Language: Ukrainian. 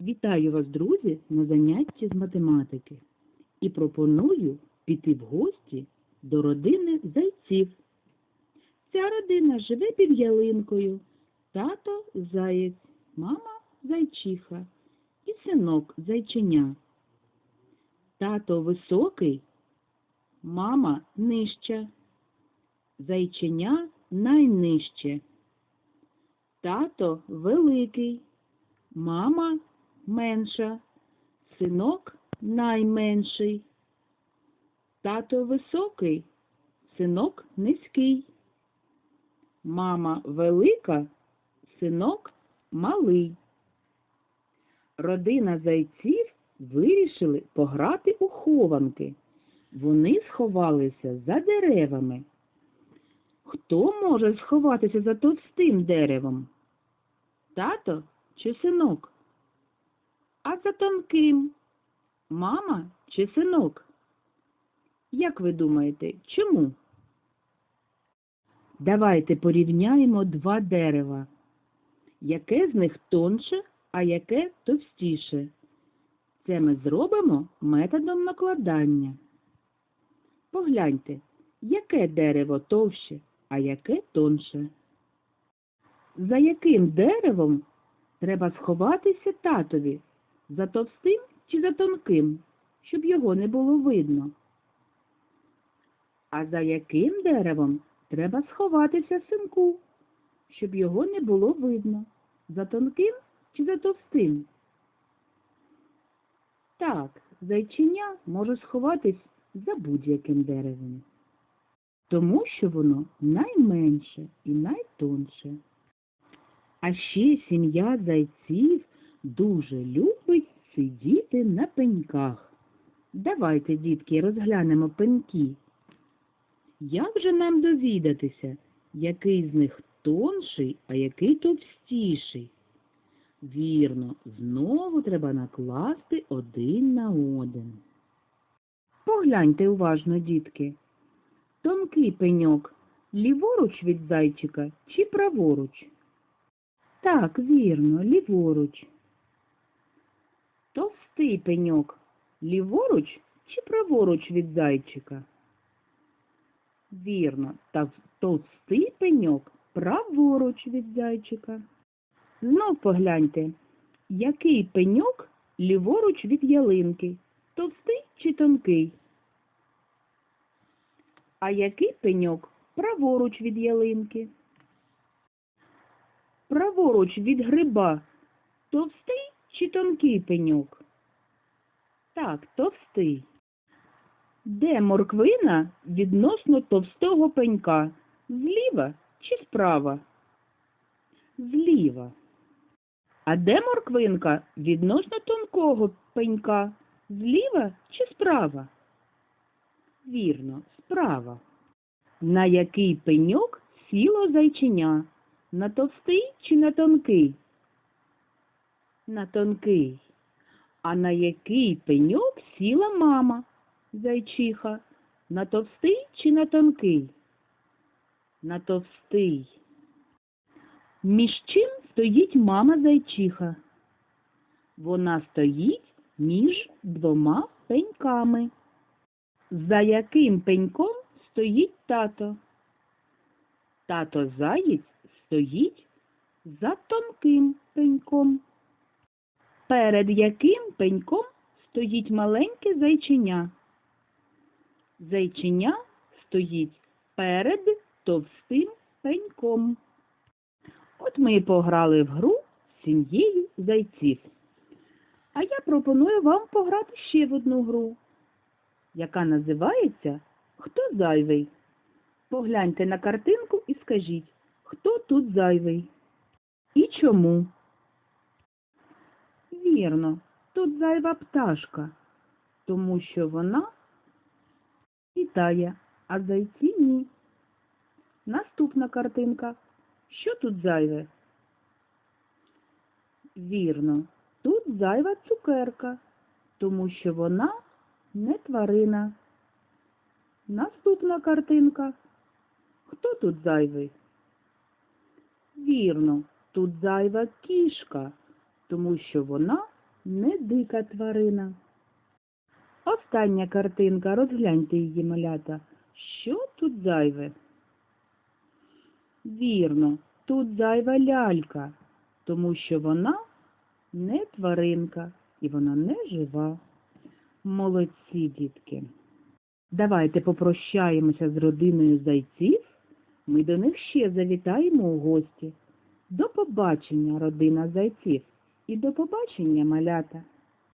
Вітаю вас, друзі, на занятті з математики і пропоную піти в гості до родини зайців. Ця родина живе під ялинкою. Тато заєць, мама зайчиха і синок зайченя. Тато високий, мама нижча, зайченя найнижче. Тато великий, мама менша, синок найменший. Тато високий, синок низький. Мама велика, синок малий. Родина зайців вирішили пограти у хованки. Вони сховалися за деревами. Хто може сховатися за товстим деревом? Тато чи синок? А за тонким? Мама чи синок? Як ви думаєте, чому? Давайте порівняємо два дерева. Яке з них тонше, а яке товстіше? Це ми зробимо методом накладання. Погляньте, яке дерево товще, а яке тонше. За яким деревом треба сховатися татові? За товстим чи за тонким, щоб його не було видно? А за яким деревом треба сховатися синку, щоб його не було видно? За тонким чи за товстим? Так, зайчиня може сховатись за будь-яким деревом, тому що воно найменше і найтонше. А ще сім'я зайців дуже любить сидіти на пеньках. Давайте, дітки, розглянемо пеньки. Як же нам довідатися, який з них тонший, а який товстіший? Вірно, знову треба накласти один на один. Погляньте уважно, дітки. Тонкий пеньок ліворуч від зайчика чи праворуч? Так, вірно, ліворуч. Товстий пеньок ліворуч чи праворуч від зайчика? Вірно, товстий пеньок праворуч від зайчика. Знов погляньте, який пеньок ліворуч від ялинки? Товстий чи тонкий? А який пеньок праворуч від ялинки? Праворуч від гриба товстий чи тонкий пеньок? Так, товстий. Де морквина відносно товстого пенька? Зліва чи справа? Зліва. А де морквинка відносно тонкого пенька? Зліва чи справа? Вірно, справа. На який пеньок сіло зайченя? На товстий чи на тонкий? На тонкий. А на який пеньок сіла мама, зайчиха? На товстий чи на тонкий? На товстий. Між чим стоїть мама зайчиха? Вона стоїть між двома пеньками. За яким пеньком стоїть тато? Тато заєць стоїть за тонким пеньком. Перед яким пеньком стоїть маленьке зайченя? Зайченя стоїть перед товстим пеньком. От ми і пограли в гру з сім'єю зайців. А я пропоную вам пограти ще в одну гру, яка називається Хто зайвий? Погляньте на картинку і скажіть, хто тут зайвий? І чому? Вірно, тут зайва пташка, тому що вона літає, а зайці ні. Наступна картинка. Що тут зайве? Вірно, тут зайва цукерка, тому що вона не тварина. Наступна картинка. Хто тут зайвий? Вірно, тут зайва кішка, тому що вона не дика тварина. Остання картинка, розгляньте її, малята. Що тут зайве? Вірно, тут зайва лялька, тому що вона не тваринка і вона не жива. Молодці, дітки. Давайте попрощаємося з родиною зайців. Ми до них ще завітаємо у гості. До побачення, родина зайців, і до побачення, малята.